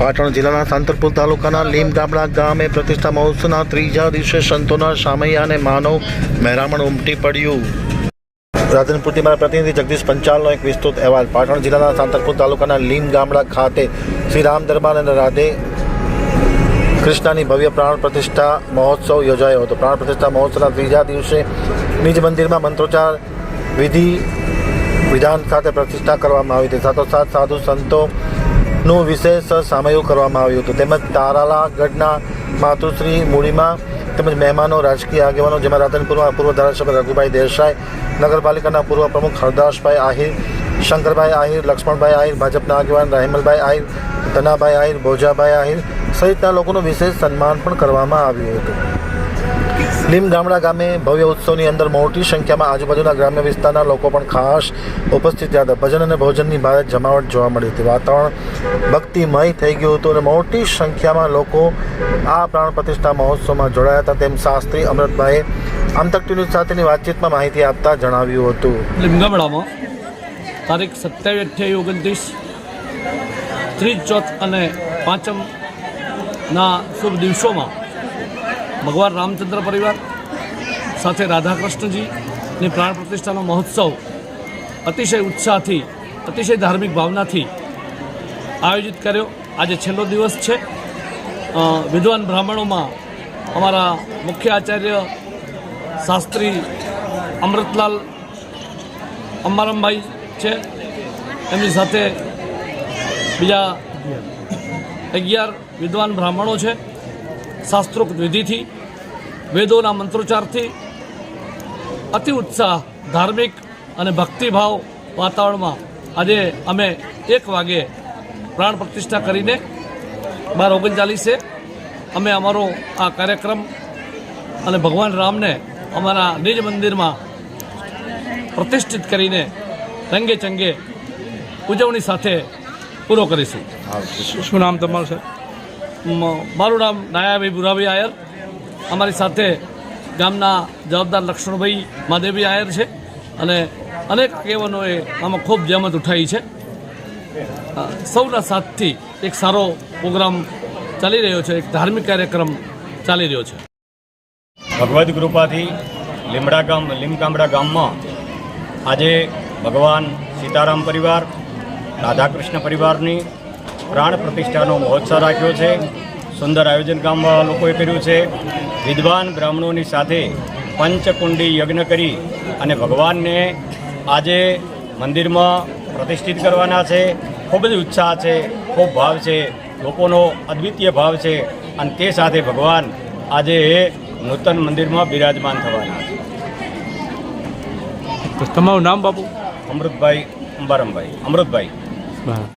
પાટણ જિલ્લાના સાંતરપુર તાલુકાના લીમ ગામડા ગામે પ્રતિષ્ઠા મહોત્સવના ત્રીજા દિવસે સંતોના સામૈયા અને માનવ મહેરામણ ઉમટી પડ્યું. રાધનપુરથી મારા પ્રતિનિધિ જગદીશ પંચાલનો એક વિસ્તૃત અહેવાલ. પાટણ જિલ્લાના સાંતરપુર તાલુકાના લીમ ગામડા ખાતે શ્રી રામ દરબાર અને રાધે કૃષ્ણની ભવ્ય પ્રાણ પ્રતિષ્ઠા મહોત્સવ યોજાયો હતો. પ્રાણ પ્રતિષ્ઠા મહોત્સવના ત્રીજા દિવસે નિજ મંદિરમાં મંત્રોચ્ચાર વિધિ વિધાન સાથે પ્રતિષ્ઠા કરવામાં આવી હતી. સાથોસાથ સાધુ સંતોનું વિશેષ સામયું કરવામાં આવ્યું હતું. તેમજ તારાલા ગઢના માતુશ્રી મૂડીમાં તેમજ મહેમાનો, રાજકીય આગેવાનો, જેમાં રાધનપુરમાં પૂર્વ ધારાસભ્ય રઘુભાઈ દેસાઈ, નગરપાલિકાના પૂર્વ પ્રમુખ હરદાસભાઈ આહિર, શંકરભાઈ આહિર, લક્ષ્મણભાઈ આહિર, ભાજપના આગેવાન રાહિમલભાઈ આહિર, ધનાભાઈ આહિર, ભોજાભાઈ આહિર સહિતના લોકોનું વિશેષ સન્માન પણ કરવામાં આવ્યું હતું. લીમ ગામડા ગામે ભવ્ય ઉત્સવની અંદર મોટી સંખ્યામાં આજુબાજુના ગ્રામ્ય વિસ્તારના લોકો પણ ખાસ ઉપસ્થિત રહ્યા હતા. ભજન અને ભોજનની ભારે જમાવટ જોવા મળી હતી. વાતાવરણ ભક્તિમય થઈ ગયું હતું અને મોટી સંખ્યામાં લોકો આ પ્રાણ પ્રતિષ્ઠા મહોત્સવમાં જોડાયા હતા. તેમ શાસ્ત્રી અમૃતભાઈએ આમતક ટીવી સાથેની વાતચીતમાં માહિતી આપતા જણાવ્યું હતું. લીમગામડામાં તારીખ સત્યાવીસ અઠ્યાવીસ ઓગણત્રીસ ત્રીસ ચોથ અને પાંચમના શુભ દિવસોમાં ભગવાન રામચંદ્ર પરિવાર સાથે રાધાકૃષ્ણજીની પ્રાણ પ્રતિષ્ઠાનો મહોત્સવ અતિશય ઉત્સાહથી, અતિશય ધાર્મિક ભાવનાથી આયોજિત કર્યો. આજે છેલ્લો દિવસ છે. વિદ્વાન બ્રાહ્મણોમાં અમારા મુખ્ય આચાર્ય શાસ્ત્રી અમૃતલાલ અંબારામભાઈ છે. એમની સાથે બીજા અગિયાર વિદ્વાન બ્રાહ્મણો છે. શાસ્ત્રોક્ત વિધિથી, વેદોના મંત્રોચ્ચારથી, અતિ ઉત્સાહ, ધાર્મિક અને ભક્તિભાવ વાતાવરણમાં આજે અમે એક વાગે પ્રાણ પ્રતિષ્ઠા કરીને બાર ઓગણચાલીસે અમે અમારો આ કાર્યક્રમ અને ભગવાન રામને અમારા નિજ મંદિરમાં પ્રતિષ્ઠિત કરીને રંગે ચંગે ઉજવણી સાથે પૂરો કરીશું. શું નામ તમારું સર મારું નામ નાયાભાઈ ભુરાભાઈ આયર. અમારી સાથે ગામના જવાબદાર લક્ષ્મણભાઈ મહાદેવભાઈ આયર છે અને અનેક આગેવાનોએ આમાં ખૂબ જહેમત ઉઠાવી છે. સૌના સાથથી એક સારો પ્રોગ્રામ ચાલી રહ્યો છે, એક ધાર્મિક કાર્યક્રમ ચાલી રહ્યો છે. ભગવદ્ કૃપાથી લીમડા ગામ, લીમકામડા ગામમાં આજે ભગવાન સીતારામ પરિવાર, રાધાકૃષ્ણ પરિવારની પ્રાણ પ્રતિષ્ઠાનો મહોત્સવ રાખ્યો છે. સુંદર આયોજન ગામમાં લોકોએ કર્યું છે. વિદ્વાન બ્રાહ્મણોની સાથે પંચકુંડી યજ્ઞ કરી અને ભગવાનને આજે મંદિરમાં પ્રતિષ્ઠિત કરવાના છે. ખૂબ જ ઉત્સાહ છે ખૂબ ભાવ છે લોકોનો અદ્વિતીય ભાવ છે અને તે સાથે ભગવાન આજે એ નૂતન મંદિરમાં બિરાજમાન થવાના છે. તો તમારું નામ બાપુ? અમૃતભાઈ અંબારમભાઈ. અમૃતભાઈ.